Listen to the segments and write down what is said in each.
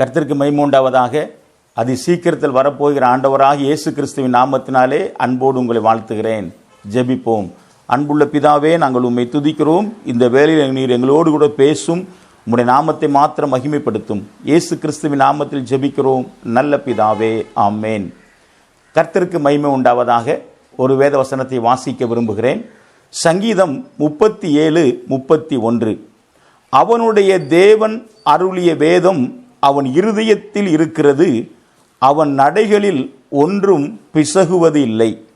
கர்த்தருக்கு மைமூண்டாவதாக அதி சீக்கிரத்தில் வரப்போகிற ஆண்டவராக இயேசு கிறிஸ்துவின் நாமத்தினாலே அன்போடு உங்களை வாழ்த்துகிறேன். ஜெபிப்போம். அன்புள்ள பிதாவே நாங்கள் உம்மை துதிக்கிறோம். இந்த வேலையில் நீர் எங்களோடு கூட பேசும். உம்முடைய நாமத்தை மாத்திரம் மகிமைப்படுத்தும். இயேசு கிறிஸ்துவின் நாமத்தில் ஜெபிக்கிறோம். நல்ல பிதாவே ஆமேன். கர்த்தருக்கு மகிமை உண்டாவதாக ஒரு வேத வசனத்தை வாசிக்க விரும்புகிறேன். சங்கீதம் முப்பத்தி ஏழு முப்பத்தி ஒன்று. அவனுடைய தேவன் அருளிய வேதம் அவன் இருதயத்தில் இருக்கிறது அவன் நடைகளில் ஒன்றும் பிசகுவது இல்லை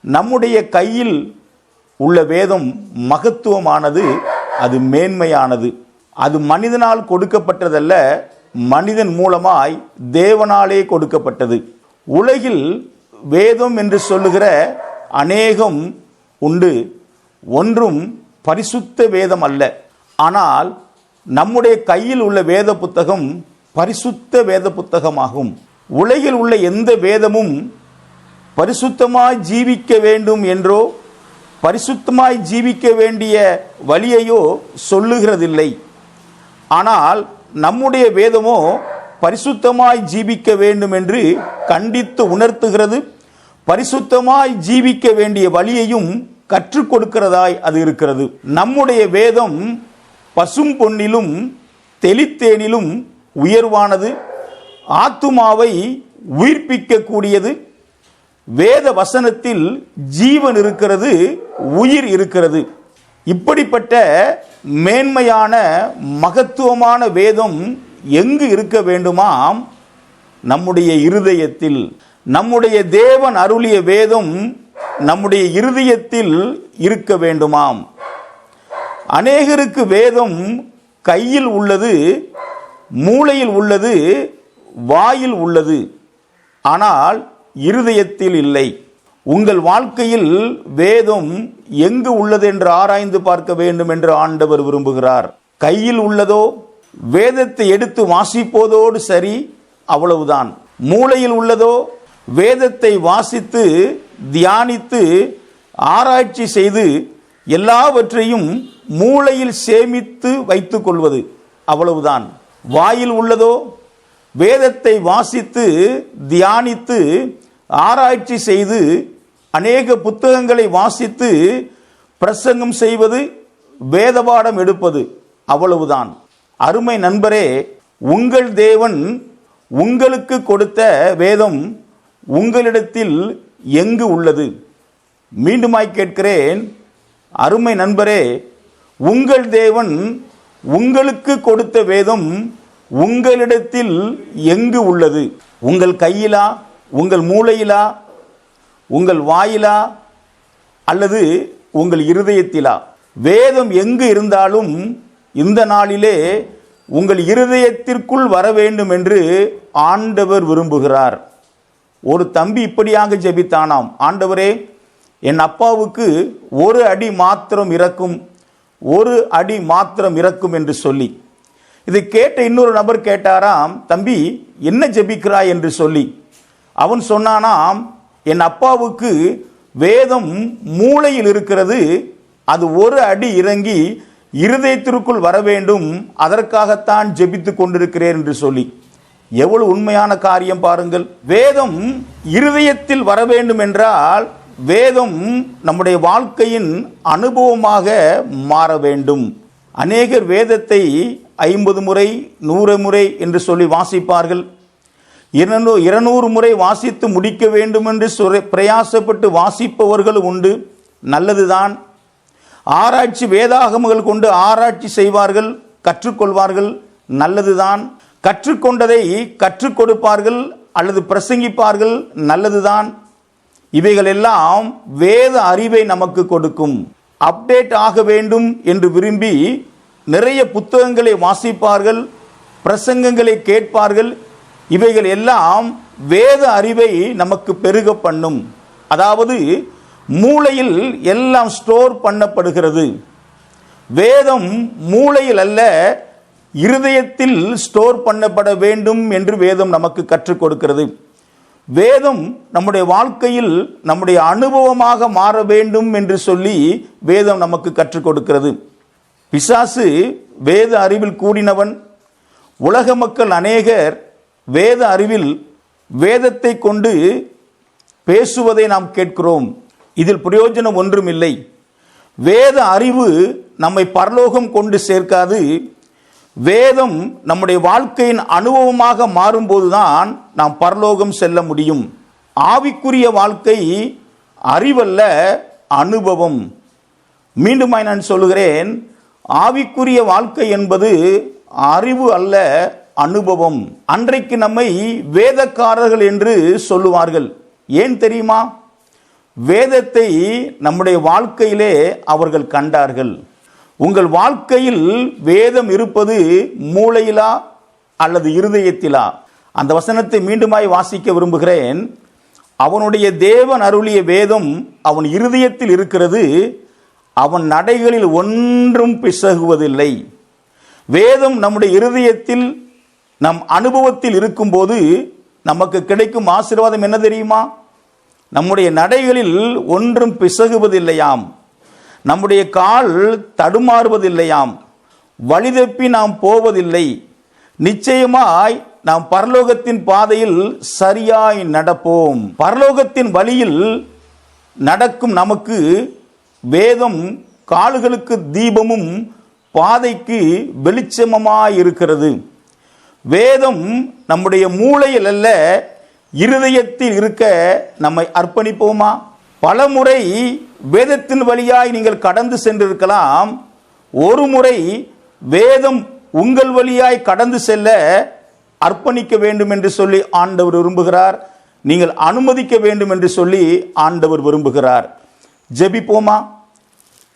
நம்முடைய கையில் உள்ள வேதம் மகத்துவமானது அது மேன்மையானது. அது மனிதனால் கொடுக்கப்பட்டதல்ல மனிதன் மூலமாய் தேவனாலே கொடுக்கப்பட்டது. உலகில் வேதம் என்று சொல்லுகிற அநேகம் உண்டு. ஒன்றும் பரிசுத்த வேதம் அல்ல. ஆனால் நம்முடைய கையில் உள்ள வேத புத்தகம் பரிசுத்த வேத புத்தகமாகும். உலகில் உள்ள எந்த வேதமும் பரிசுத்தமாய் ஜீவிக்க வேண்டும் என்றோ பரிசுத்தமாய் ஜீவிக்க வேண்டிய வழியையோ சொல்லுகிறதில்லை. ஆனால் நம்முடைய வேதமோ பரிசுத்தமாய் ஜீவிக்க வேண்டும் என்று கண்டித்து உணர்த்துகிறது. பரிசுத்தமாய் ஜீவிக்க வேண்டிய வழியையும் கற்றுக் கொடுக்கிறதாய் அது இருக்கிறது. நம்முடைய வேதம் பசும் பொன்னிலும் தெளித்தேனிலும் உயர்வானது ஆத்துமாவை உயிர்ப்பிக்கக்கூடியது வேத வசனத்தில் ஜீவன் இருக்கிறது உயிர் இருக்கிறது. இப்படிப்பட்ட மேன்மையான மகத்துவமான வேதம் எங்கு இருக்க வேண்டுமாம்? நம்முடைய இருதயத்தில். நம்முடைய தேவன் அருளிய வேதம் நம்முடைய இருதயத்தில் இருக்க வேண்டுமாம். அநேகருக்கு வேதம் கையில் உள்ளது மூளையில் உள்ளது வாயில் உள்ளது. ஆனால் இருதயத்தில் இல்லை. உங்கள் வாழ்க்கையில் வேதம் எங்கு உள்ளது என்று ஆராய்ந்து பார்க்க வேண்டும் என்று ஆண்டவர் விரும்புகிறார். கையில் உள்ளதோ வேதத்தை எடுத்து வாசிப்போதோடு சரி அவ்வளவுதான். மூளையில் உள்ளதோ வேதத்தை வாசித்து தியானித்து ஆராய்ச்சி செய்து எல்லாவற்றையும் மூளையில் சேமித்து வைத்துக் கொள்வது அவ்வளவுதான். வாயில் உள்ளதோ? வேதத்தை வாசித்து தியானித்து ஆராய்ச்சி செய்து அநேக புத்தகங்களை வாசித்து பிரசங்கம் செய்வது வேதபாடம் எடுப்பது அவ்வளவுதான். அருமை நண்பரே உங்கள் தேவன் உங்களுக்கு கொடுத்த வேதம் உங்களிடத்தில் எங்கு உள்ளது? மீண்டுமாய் கேட்கிறேன். அருமை நண்பரே உங்கள் தேவன் உங்களுக்கு கொடுத்த வேதம் உங்களிடத்தில் எங்கு உள்ளது? உங்கள் கையிலா உங்கள் மூளையிலா உங்கள் வாயிலா அல்லது உங்கள் இருதயத்திலா? வேதம் எங்கு இருந்தாலும் இந்த நாளிலே உங்கள் இருதயத்திற்குள் வர வேண்டும் என்று ஆண்டவர் விரும்புகிறார். ஒரு தம்பி இப்படியாக ஜெபித்தானாம் ஆண்டவரே என் அப்பாவுக்கு ஒரு அடி மாத்திரம் இறக்கும் ஒரு அடி மாத்திரம் இறக்கும் என்று சொல்லி. இதை கேட்ட இன்னொரு நபர் கேட்டாராம் தம்பி என்ன ஜெபிக்கிறாய்? என்று சொல்லி. அவன் சொன்னானாம் என் அப்பாவுக்கு வேதம் மூளையில் இருக்கிறது அது ஒரு அடி இறங்கி இருதயத்திற்குள் வர வேண்டும் அதற்காகத்தான் ஜெபித்து கொண்டிருக்கிறேன் என்று சொல்லி. எவ்வளவு உண்மையான காரியம் பாருங்கள். வேதம் இருதயத்தில் வர வேண்டும் என்றால் வேதம் நம்முடைய வாழ்க்கையின் அனுபவமாக மாற வேண்டும். அநேகர் வேதத்தை ஐம்பது முறை நூறு முறை என்று சொல்லி வாசிப்பார்கள். இருநூறு இருநூறு முறை வாசித்து முடிக்க வேண்டும் என்று பிரயாசப்பட்டு வாசிப்பவர்கள் உண்டு. நல்லதுதான். ஆராய்ச்சி வேதாகமங்கள் கொண்டு ஆராய்ச்சி செய்வார்கள் கற்றுக்கொள்வார்கள். நல்லதுதான். கற்றுக்கொண்டதை கற்றுக் கொடுப்பார்கள் அல்லது பிரசங்கிப்பார்கள். நல்லதுதான். இவைகள் எல்லாம் வேத அறிவை நமக்கு கொடுக்கும். அப்டேட் ஆக வேண்டும் என்று விரும்பி நிறைய புத்தகங்களை வாசிப்பார்கள் பிரசங்கங்களை கேட்பார்கள். இவைகள் எல்லாம் வேத அறிவை நமக்கு பெருக பண்ணும். அதாவது மூளையில் எல்லாம் ஸ்டோர் பண்ணப்படுகிறது. வேதம் மூளையில் அல்ல இருதயத்தில் ஸ்டோர் பண்ணப்பட வேண்டும் என்று வேதம் நமக்கு கற்றுக் கொடுக்கிறது. வேதம் நம்முடைய வாழ்க்கையில் நம்முடைய அனுபவமாக மாற வேண்டும் என்று சொல்லி வேதம் நமக்கு கற்றுக் கொடுக்கிறது. பிசாசு வேத அறிவில் கூடினவன். உலக மக்கள் அநேகர் வேத அறிவில் வேதத்தை கொண்டு பேசுவதை நாம் கேட்கிறோம். இதில் பிரயோஜனம் ஒன்றுமில்லை. வேத அறிவு நம்மை பரலோகம் கொண்டு சேர்க்காது. வேதம் நம்முடைய வாழ்க்கையின் அனுபவமாக மாறும்போதுதான் நாம் பரலோகம் செல்ல முடியும். ஆவிக்குரிய வாழ்க்கை அறிவல்ல அனுபவம். மீண்டுமாய் நான் சொல்லுகிறேன் ஆவிக்குரிய வாழ்க்கை என்பது அறிவு அல்ல அனுபவம். அன்றைக்கு நம்மை வேதக்காரர்கள் என்று சொல்லுவார்கள். ஏன் தெரியுமா? வேதத்தை நம்முடைய வாழ்க்கையிலே அவர்கள் கண்டார்கள். உங்கள் வாழ்க்கையில் வேதம் இருப்பது மூளையிலா அல்லது இருதயத்திலா? அந்த வசனத்தை மீண்டுமாய் வாசிக்க விரும்புகிறேன். அவனுடைய தேவன் அருளிய வேதம் அவன் இருதயத்தில் இருக்கிறது. அவன் நடைகளில் ஒன்றும் பிசகுவதில்லை. வேதம் நம்முடைய இருதயத்தில் நம் அனுபவத்தில் இருக்கும்போது நமக்கு கிடைக்கும் ஆசீர்வாதம் என்ன தெரியுமா? நம்முடைய நடைகளில் ஒன்றும் பிசகுவதில்லையாம். நம்முடைய கால் தடுமாறுவதில்லையாம். வழிதப்பி நாம் போவதில்லை. நிச்சயமாய் நாம் பரலோகத்தின் பாதையில் சரியாய் நடப்போம். பரலோகத்தின் வழியில் நடக்கும் நமக்கு வேதம் கால்களுக்கு தீபமும் பாதைக்கு வெளிச்சமமாய் இருக்கிறது. வேதம் நம்முடைய மூளையில் அல்ல இருதயத்தில் இருக்க நம்மை அர்ப்பணிப்போமா? பலமுறை வேதத்தின் வழியாய் நீங்கள் கடந்து சென்றிருக்கலாம். ஒரு முறை வேதம் உங்கள் வழியாய் கடந்து செல்ல அர்ப்பணிக்க வேண்டும் என்று சொல்லி ஆண்டவர் விரும்புகிறார். நீங்கள் அனுமதிக்க வேண்டும் என்று சொல்லி ஆண்டவர் விரும்புகிறார். ஜெபிப்போமா?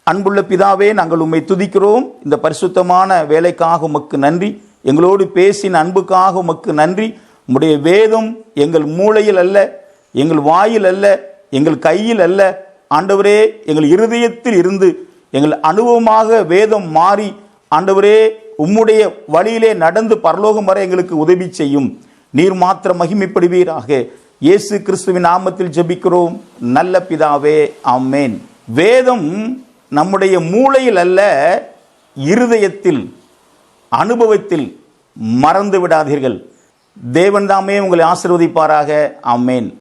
அன்புள்ள பிதாவே நாங்கள் உம்மை துதிக்கிறோம். இந்த பரிசுத்தமான வேலைக்காக உமக்கு நன்றி. எங்களோடு பேசின அன்புக்காக உமக்கு நன்றி. உம்முடைய வேதம் எங்கள் மூளையில் அல்ல எங்கள் வாயில் அல்ல எங்கள் கையில் அல்ல. ஆண்டவரே எங்கள் இருதயத்தில் இருந்து எங்கள் அனுபவமாக வேதம் மாறி ஆண்டவரே உம்முடைய வழியிலே நடந்து பரலோகம் வரை எங்களுக்கு உதவி செய்யும். நீர் மாத்திரம் மகிமைப்படுவீராக. இயேசு கிறிஸ்துவின் நாமத்தில் ஜெபிக்கிறோம். நல்ல பிதாவே ஆமேன். வேதம் நம்முடைய மூளையில் அல்ல இருதயத்தில் அனுபவத்தில் மறந்து விடாதீர்கள். தேவன்தாமே உங்களை ஆசிர்வதிப்பாராக. ஆமேன்.